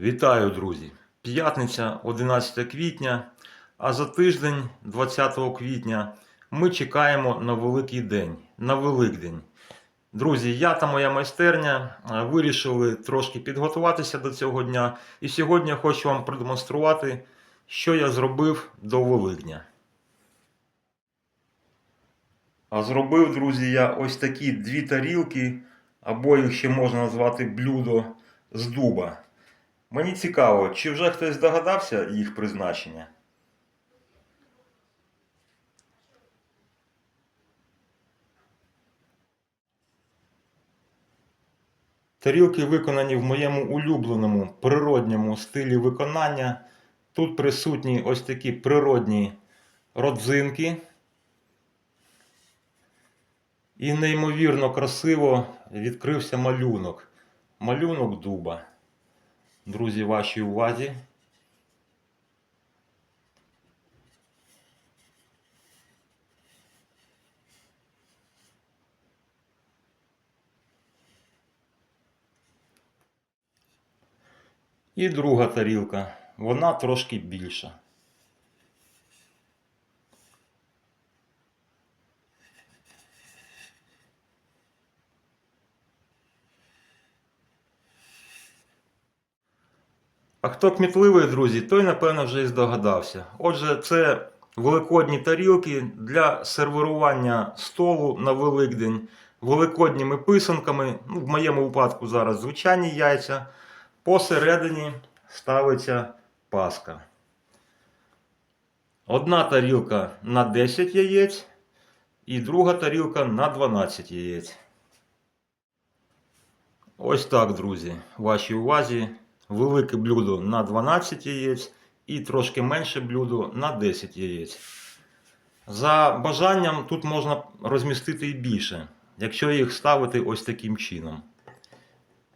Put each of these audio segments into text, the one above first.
Вітаю, друзі! П'ятниця 11 квітня, а за тиждень, 20 квітня, ми чекаємо на Великий день, на Великдень. Друзі, я та моя майстерня вирішили трошки підготуватися до цього дня. І сьогодні я хочу вам продемонструвати, що я зробив до Великдня. А зробив, друзі, я ось такі дві тарілки, або їх ще можна назвати блюдо з дуба. Мені цікаво, чи вже хтось здогадався їх призначення? Тарілки виконані в моєму улюбленому природньому стилі виконання. Тут присутні ось такі природні родзинки. І неймовірно красиво відкрився малюнок. Малюнок дуба. Друзі, вашій увазі. І друга тарілка. Вона трошки більша. А хто кмітливий, друзі, той напевно вже і здогадався. Отже, це великодні тарілки для сервірування столу на Великдень, великодніми писанками. Ну, в моєму випадку зараз звичайні яйця. Посередині ставиться паска. Одна тарілка на 10 яєць і друга тарілка на 12 яєць. Ось так, друзі, вашій увазі велике блюдо на 12 яєць і трошки менше блюдо на 10 яєць. За бажанням тут можна розмістити і більше, якщо їх ставити ось таким чином.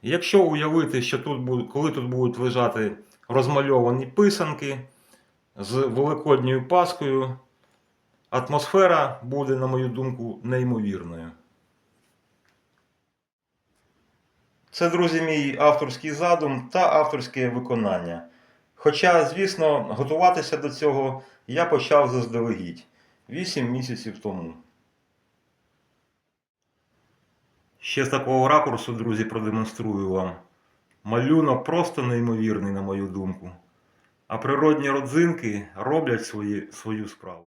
Якщо уявити, що тут коли тут будуть лежати розмальовані писанки з великодньою паскою, атмосфера буде, на мою думку, неймовірною. Це, друзі, мій авторський задум та авторське виконання. Хоча, звісно, готуватися до цього я почав заздалегідь 8 місяців тому. Ще з такого ракурсу, друзі, продемонструю вам. Малюнок просто неймовірний, на мою думку. А природні родзинки роблять свої, свою справу.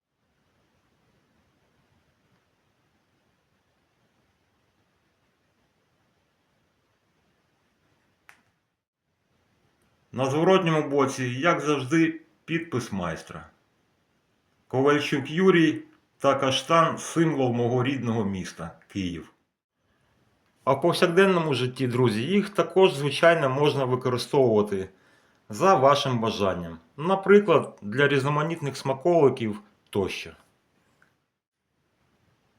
На зворотньому боці, як завжди, підпис майстра. Ковальчук Юрій та Каштан символ мого рідного міста Київ. А в повсякденному житті, друзі, їх також, звичайно, можна використовувати за вашим бажанням. Наприклад, для різноманітних смаколиків тощо.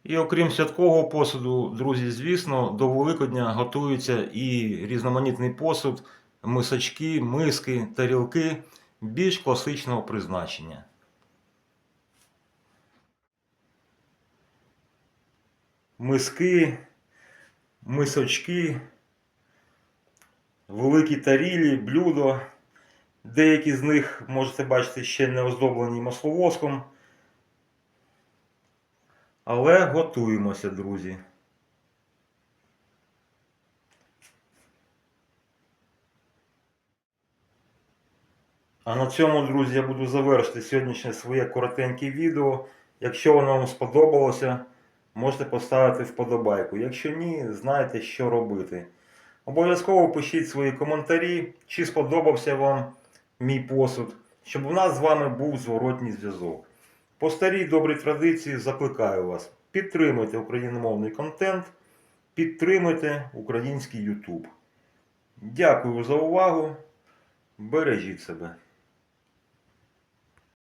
І окрім святкового посуду, друзі, звісно, до Великодня готується і різноманітний посуд, мисочки, миски, тарілки більш класичного призначення. Миски, мисочки, великі тарілі, блюдо. Деякі з них, можете бачити, ще не оздоблені масловоском. Але готуємося, друзі. А на цьому, друзі, я буду завершити сьогоднішнє своє коротеньке відео. Якщо воно вам сподобалося, можете поставити вподобайку. Якщо ні, знаєте, що робити. Обов'язково пишіть свої коментарі, чи сподобався вам мій посуд, щоб у нас з вами був зворотній зв'язок. По старій добрій традиції закликаю вас, підтримуйте україномовний контент, підтримуйте український YouTube. Дякую за увагу. Бережіть себе.